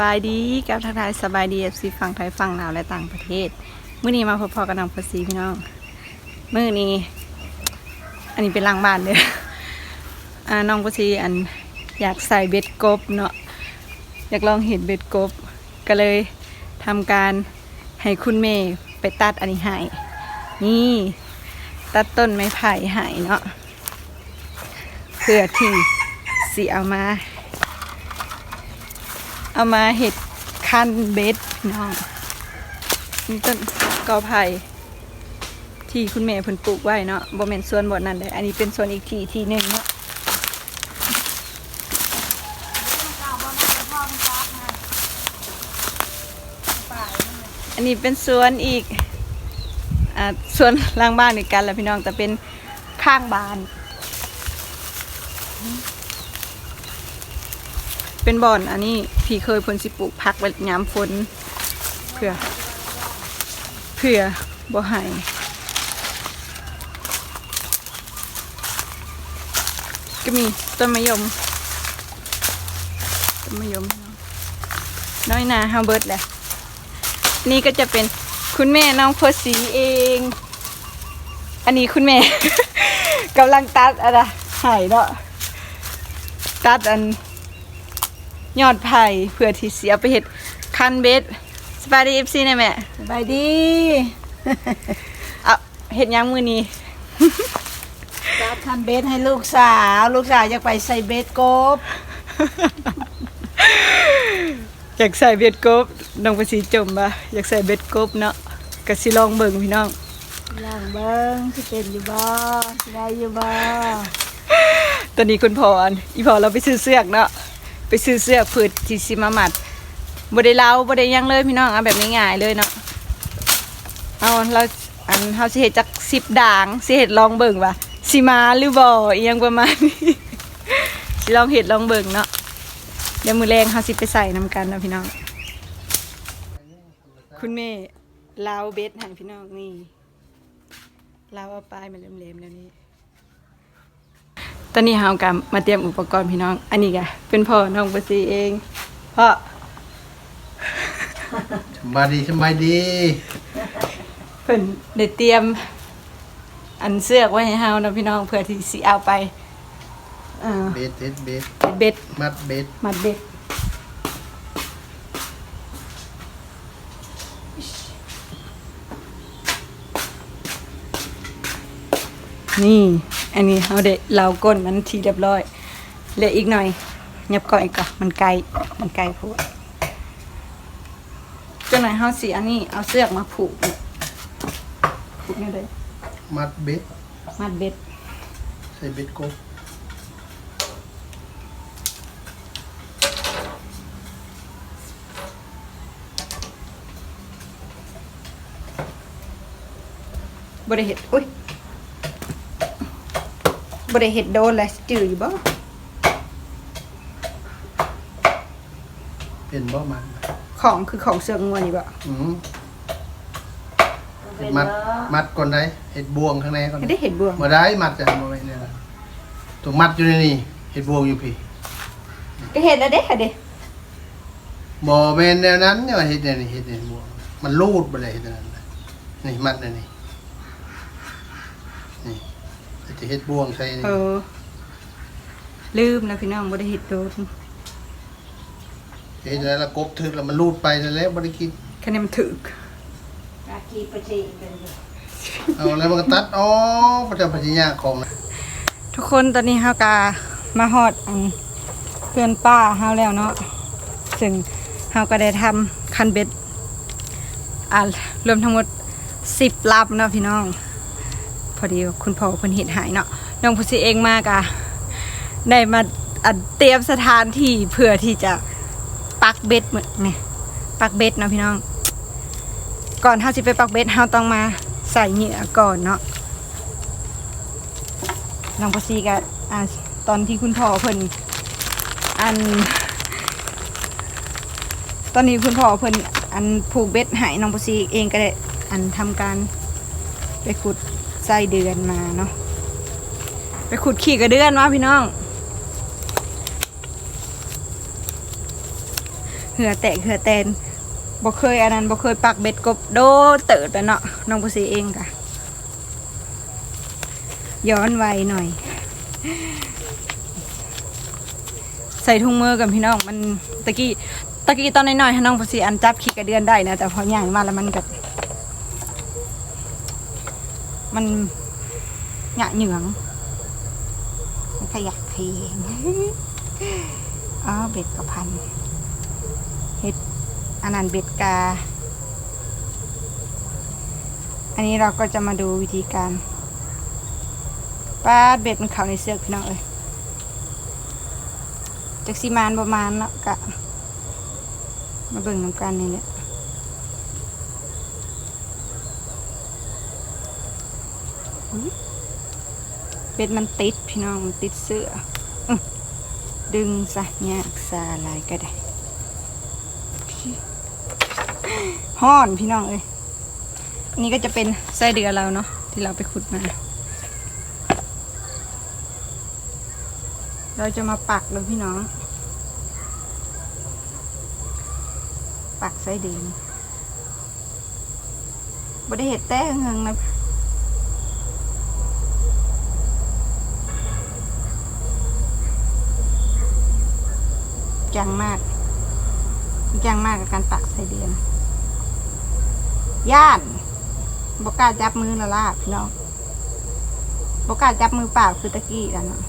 บายดีกับทักทายสบายดีเอฟซีฝั่งไทยฝั่งลาวและต่างประเทศมื้อนี้มาพบพอกับน้องภาษีพี่น้องมื้อนี้ อันนี้เป็นหลังบ้านเด้ออ่าน้องภาษีอันอยากใส่เบ็ดกบเนาะอยากลองเห็นเบ็ดกบ ก็เลยทำการให้คุณเมย์ไปตัดอันนี้ให้นี่ตัดต้นไม้ไผ่ให้เนาะเพื่อที่สิเอามา เอามาเห็ดคันเบ็ดพี่น้องนี่ต้นกอไผ่ที่คุณแม่เพิ่นปลูกไว้เนาะบ่แม่นสวนบ่นั่นเลยอันนี้เป็นสวนอีกที่ที่หนึ่งเนาะอันนี้เป็นสวนอีกอ่าสวนล่างบ้านอีกกันแหละพี่น้องแต่เป็นข้างบ้าน เป็นบ่อนอันนี้พี่เคยพนสิปลูกพักไว้ยามฝนเพื่อเพื่อบ่ให้ก็มีต้นมะยมต้นมะยม น้อยนาฮาเบิร์ดแหละนี่ก็จะเป็นคุณแม่น้องเพอสีเอง อันนี้คุณแม่ กำลังตัดอะไรไห่เนาะตัดอัน ยอดไผ่เพื่อที่เสียไปเห็ดคันเบ็ดสบายดีเอฟซีนะแม่สบายดีเอาเห็ดหยังมือนี้จัดคันเบสให้ลูกสาว ลูกสาวอยากไปใส่เบสกบอยากใส่เบ็ดกบน้องภาษีจมบ่อยากใส่เบ็ดกบเนาะก็สิลองเบิ่งพี่น้องล่างเบิ้งที่เป็นอยู่บ่สิได้อยู่บ่ตอนนี้คุณพรอีพอเราไปซื้อเสื้อกเนาะ ไปซื้อเสื้อกเพื่อที่สิมามัดบ่ได้เล่าบ่ได้ยังเลยพี่น้องเอาแบบง่ายๆเลยเนาะเอาเราอันเฮาสิเฮ็ดจัก10ด่างสิเฮ็ดลองเบิ่งว่าสิมาหรือบ่อียังประมาณนี้สิลองเฮ็ดลองเบิ่งเนาะเดี๋ยวมือแรงเฮาสิไปใส่นํกันนะพี่น้อง คุณแม่ลาวเบ็ดให้พี่น้องนี่ลาวเอาปลายมาเล่มๆแล้วนี่ ตอนนี้เฮากำมาเตรียมอุปกรณ์พี่น้อง อันนี้ก็เป็นพ่อน้องประสีเองพ่อสบายดีสบายดีเพิ่นได้เตรียม อันเสื้อกไว้ให้เฮานะพี่น้องเพื่อที่สิเอาไปเอ่อเบสเบสเบสเบ็ดมัดเบสมัดเบ็ดนี่ อันนี้เฮาได้เหลาก้นมันทีเรียบร้อยเหลืออีกหน่อยยับก่อนอีกก่อนมันไกลมันไกลโพดจนหน่อยเฮาสิอันนี้เอาเสือกมาผูกเนี่ยผูกเนี่ยเลยมัดเบสมัดเบ็ดใส่เบสกบบ่ได้เห็ดอุ้ย บ่ได้เห็ดโดนแล้วจืดอยู่บ่เป็นบ่มันของคือของเสือกงัวนี่บ่อืมมัดมัดก่อนได้เห็ดบวงข้างในก่อนไม่ได้เห็ดบวงมาได้มัดจะทำอะไรเนี่ยนะถูกมัดอยู่ในนี่เห็ดบวงอยู่พี่ก็เห็ดแล้วเด้ค่ะเด้บ่แม่นแนวนั้นเนี่ยว่าเห็ดเนี่ยนี่เห็ดเนี่ยบวงมันรูดไปเลยเห็ดอันนั้นน่ะนี่มัดเนี่ยนี่นี่ จะเห็ดบวงใส่นี่เออ ลืมนะพี่น้องบ่ได้เห็ดโดนเห็ดแล้วละกบถึกแล้วมันรูดไปนั่นแหละบ่ได้กิน คะแนนมันถึกอากีประจีเป็นอยู่เอาแล้วมันก็ตัดอ๋อประจำปัญญาของนะทุกคนตอนนี้เฮากามาฮอดอันเพื่อนป้าเฮาแล้วเนาะซึ่งเฮาก็ได้ทำคันเบ็ดอ่ารวมทั้งหมด 10ลับเนาะพี่น้อง พอดีคุณพ่อเพิ่นเฮ็ดหายเนาะน้องผู้สิเองมากอะได้มาเตรียมสถานที่เพื่อที่จะปักเบ็ดเหมือนนี่ปักเบ็ดเนาะพี่น้อง ก่อนเฮาสิไปปักเบ็ดเฮาต้องมาใส่เหยื่อก่อนเนาะน้องปซีก็อ่าตอนที่คุณพ่อเพิ่นอัน ตอนนี้คุณพ่อเพิ่นอันผูกเบ็ดให้น้องปซีเองก็ได้อันทำการไปขุด ไส้เดือนมาเนาะไปขุดขี่กระเดือนมาพี่น้องเหือแตกเหือแตนบ่เคยอันนั้นบ่เคยปักเบ็ดกบโดเติดแล้วเนาะน้องผู้ซีเองค่ะ ย้อนไวหน่อย ใส่ถุงมือกับพี่น้องมันตะกี้ตะกี้ตอนน้อยๆน้องผู้ซีอันจับขี้กระเดือนได้นะแต่พอใหญ่มาแล้วมันกับ มันหยะเหยืองมันขยักขยงอ๋อเบ็ดกับพันเห็ดอันนั้นเบ็ดกา อันนี้เราก็จะมาดูวิธีการปาดเบ็ดมันเข้าในเสือกพี่น้องเอ้ยจากสีมานประมาณเนาะกะ มาเบิ่งน้ำกันนี่แหละอุ๊ย เบ็ดมันติดพี่น้องมันติดเสื้ออื้อดึงซะยากซาลายก็ได้ห้อนพี่น้องเอ้ยนนี้ก็จะเป็นไส้เดือเราเนาะที่เราไปขุดมา เราจะมาปักเลยพี่น้อง ปักไส้เดือนบ่ได้เห็ดแต้เงิงนะ จังมากจังมากกับการปักไส้เดือน ย่านบกล้าจับมือละลาพี่น้องบกล้าจับมือเปล่าคือตะกี้แล้วเนาะ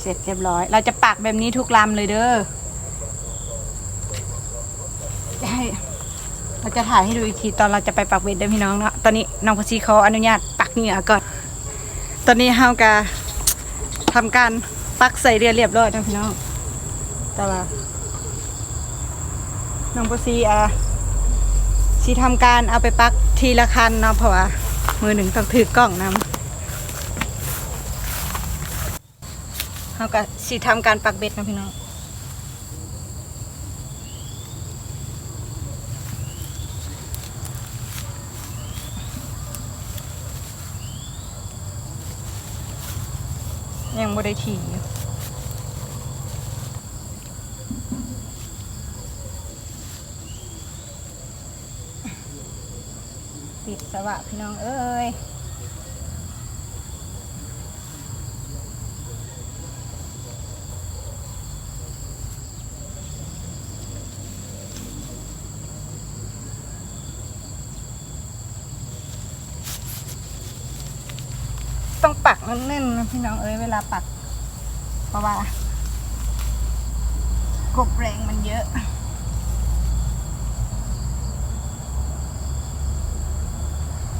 เสร็จเรียบร้อย เราจะปักแบบนี้ทุกลำเลยเด้อจะให้ เราจะถ่ายให้ดูอีกทีตอนเราจะไปปักเบ็ดเด้อพี่น้องเนาะ ตอนนี้น้องพซีเขาอนุญาตปักเหงื่อก่อน ตอนนี้เฮากา ทำการปักใส่เรือเรียบร้อยนะพี่น้องแต่ว่าน้องปซีอะซีทำการเอาไปปักทีละคันเนาะเพราะว่ามือหนึ่งต้องถือกล้องนำเขาก็สีทำการปักเบ็ดนะพี่น้อง่ได้ถี่ปิดสวะพี่น้องเอ้ยต้องปักแน่นๆนะพี่น้องเอ้ยเวลาปัก ราะว่ากบแรงมันเยอะ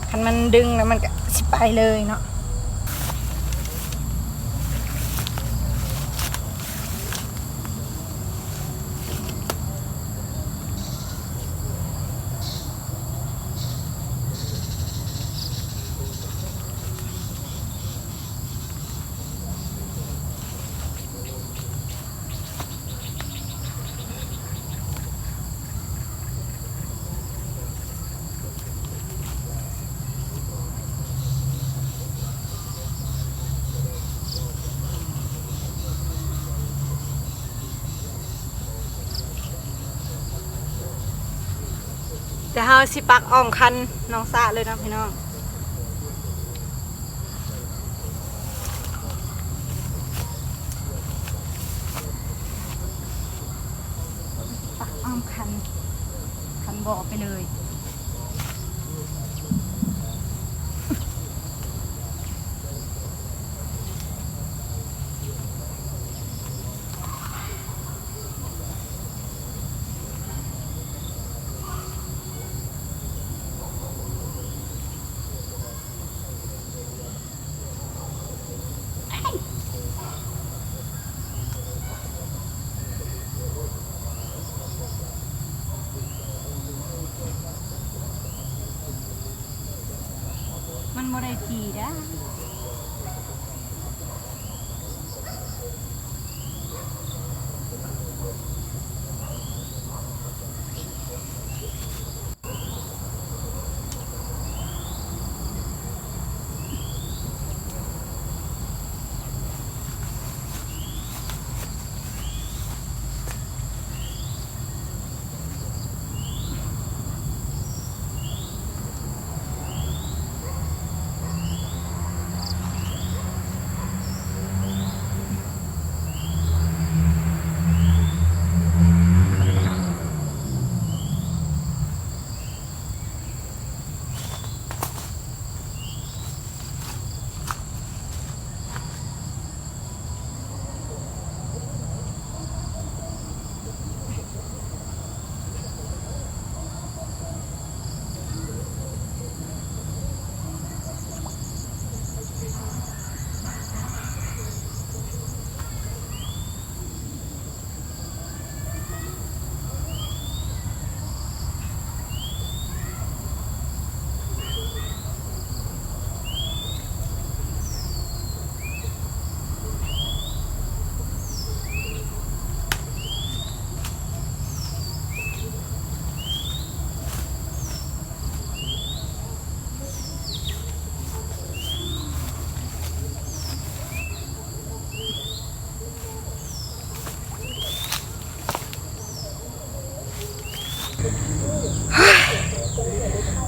คันมันดึงแล้วมันก็สิไปเลยเนาะ แต่เฮาสิปักอ่องคันน้องซาเลยนะพี่น้องปักอ่อมคันคันบ่อไปเลย มันโมเด้ขี่ได้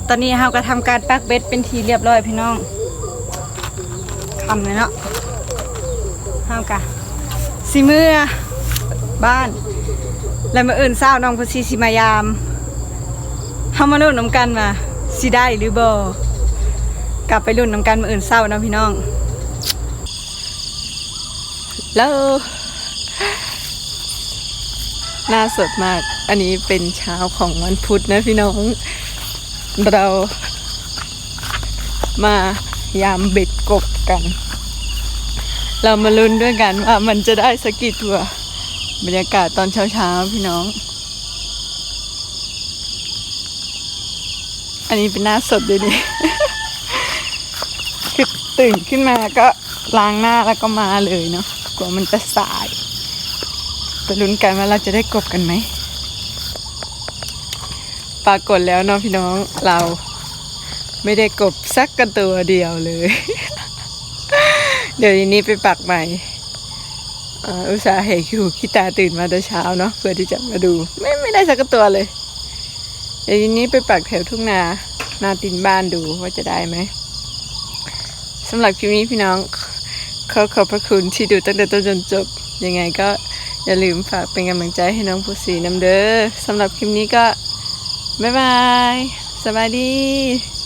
ตอนนี้เราก็ทำการปักเบ็ดเป็นทีเรียบร้อยพี่น้องทำเลยเนาะเฮากะสิเมื่อบ้าน แล้วมาเอื่นเศร้าน้องพุชีสิมายามเฮามาลุ้นน้ำกันมาสิได้หรือบ่กลับไปลุ้นน้ำกันมาเอื่นเศร้าเนาะพี่น้องแล้ว น่าสดมาก อันนี้เป็นเช้าของวันพุธนะพี่น้อง เรามายามเบ็ดกบกัน เรามาลุ้นด้วยกันว่ามันจะได้สักกี่ตัว บรรยากาศตอนเช้าๆพี่น้อง อันนี้เป็นหน้าสดเลยดิคือตื่นขึ้นมาก็ล้างหน้าแล้วก็มาเลยเนาะกลัวมันจะสาย ไปลุ้นกันว่าเราจะได้กบกันไหม ปรากฏแล้วเนาะพี่น้องเราไม่ได้กบสักกระตัวเดียวเลย เดี๋ยวทีนี้ไปปักใหม่อุตส่าห์เหคิวขี้ตาตื่นมาแต่เช้าเนาะเพื่อที่จะมาดู ไม่ไม่ได้สักตัวเลย เดี๋ยวทีนี้ไปปักแถวทุ่งนานาตินบ้านดูว่าจะได้ไหมสำหรับคลิปนี้พี่น้องขอขอบพระคุณที่ดูตั้งแต่ต้นจนจบยังไงก็ อย่าลืมฝากเป็นกำลังใจให้น้องผู้สีน้ำเด้อสำหรับคลิปนี้ก็ บ๊ายบายสบายดี